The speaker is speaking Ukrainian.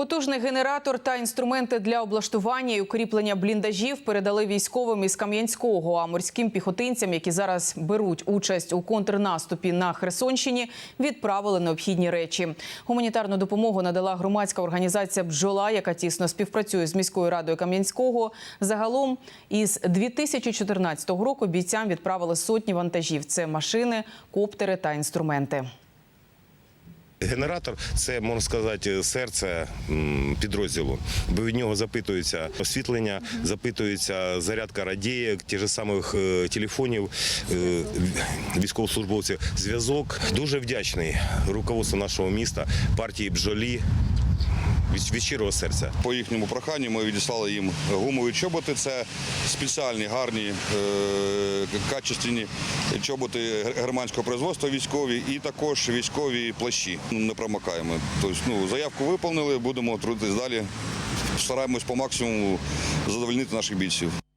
Потужний генератор та інструменти для облаштування і укріплення бліндажів передали військовим із Кам'янського, а морським піхотинцям, які зараз беруть участь у контрнаступі на Херсонщині, відправили необхідні речі. Гуманітарну допомогу надала громадська організація Бджола, яка тісно співпрацює з міською радою Кам'янського. Загалом із 2014 року бійцям відправили сотні вантажів. Це машини, коптери та інструменти. Генератор це можна сказати серце підрозділу, бо від нього запитується освітлення, запитується зарядка радієк, ті ж самих е, телефонів е, військовослужбовців. Зв'язок. Дуже вдячний руководству нашого міста, партії бджолі від, від щирого серця. По їхньому проханню ми відіслали їм гумові чоботи. Це спеціальні, гарні, е, качественні чоботи германського производства військові і також військові плащі. Ну, Не промокаємо. Тобто, ну, заявку виповнили, будемо трудитись далі. Стараємось по максимуму задовольнити наших бійців.